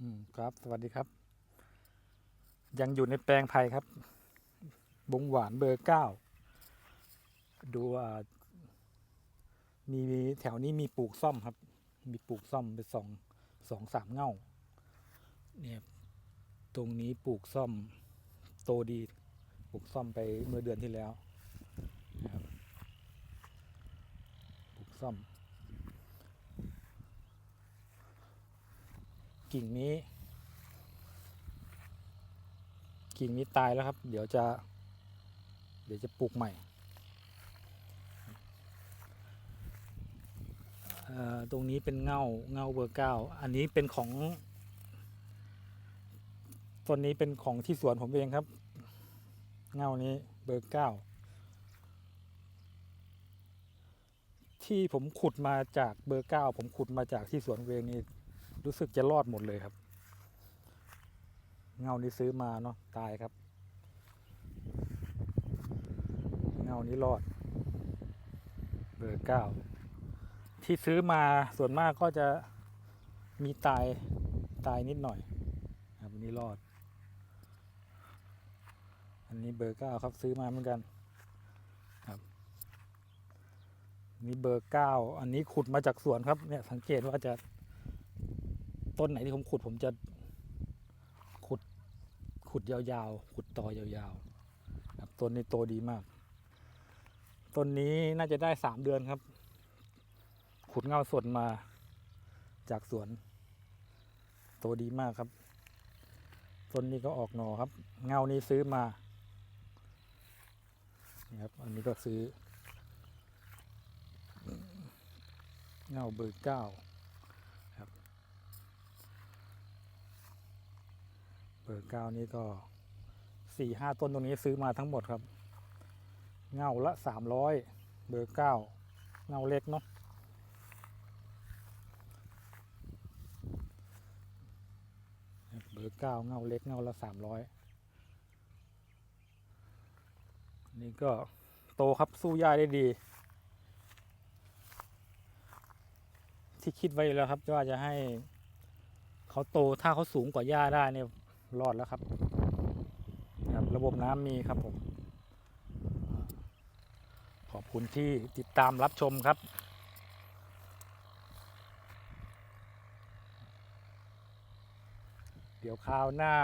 อืมครับ สวัสดีครับ ยังอยู่ในแปลงไผ่ครับ บงหวานเบอร์เก้า ดูว่ามีแถวนี้มีปลูกซ่อมครับ มีปลูกซ่อมไปสองสองสามเง่า เนี่ย ตรงนี้ปลูกซ่อมโตดี ปลูกซ่อมไปเมื่อเดือนที่แล้วนะครับปลูกซ่อม กิ่งนี้ กิ่งนี้ตายแล้วครับ เดี๋ยวจะ เดี๋ยวจะปลูกใหม่ตรงนี้เป็นเงาเงาเบอร์เก้าอันนี้เป็นของต้นนี้เป็นของที่สวนผมเองครับ เงานี้เบอร์เก้าที่ผมขุดมาจากเบอร์เก้าผมขุดมาจากที่สวนเองนี่ รู้สึกจะรอดหมดเลยครับ เงานี้ซื้อมาเนาะตายครับ เงานี้รอด เบอร์เก้าที่ซื้อมาส่วนมากก็จะมีตายตายนิดหน่อยครับนี้รอด อันนี้เบอร์เก้าครับซื้อมาเหมือนกันครับนี่เบอร์เก้าอันนี้ขุดมาจากสวนครับเนี่ยสังเกตว่าจะ ต้นไหนที่ผมขุดผมจะขุดขุดยาวๆ ขุดตอยาวๆครับต้นนี้โตดีมาก ต้นนี้น่าจะได้สามเดือนครับ ขุดเงาสดมาจากสวนโตดีมากครับ ต้นนี้ก็ออกหน่อครับ เงานี้ซื้อมาครับอันนี้ก็ซื้อ เงาเบอร์เก้า เบอร์เก้านี่ก็สี่ห้าต้นตรงนี้ซื้อมาทั้งหมดครับ เงาละสามร้อยเบอร์เก้าเงาเล็กเนาะเบอร์เก้าเงาเล็กเงาละสามร้อยนี่ก็โตครับสู้ยาได้ดี ที่คิดไว้แล้วครับว่าจะให้เขาโตถ้าเขาสูงกว่าหญ้าได้เนี่ย รอดแล้วครับครับระบบน้ำมีครับผม ขอบคุณที่ติดตามรับชมครับเดี๋ยวคราวหน้า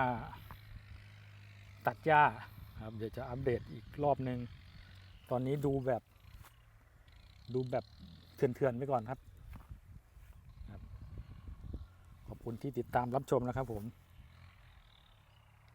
ตัดหญ้าครับเดี๋ยวจะอัปเดตอีกรอบหนึ่งตอนนี้ดูแบบ ดูแบบเถื่อนๆไปก่อนครับ ขอบคุณที่ติดตามรับชมนะครับผม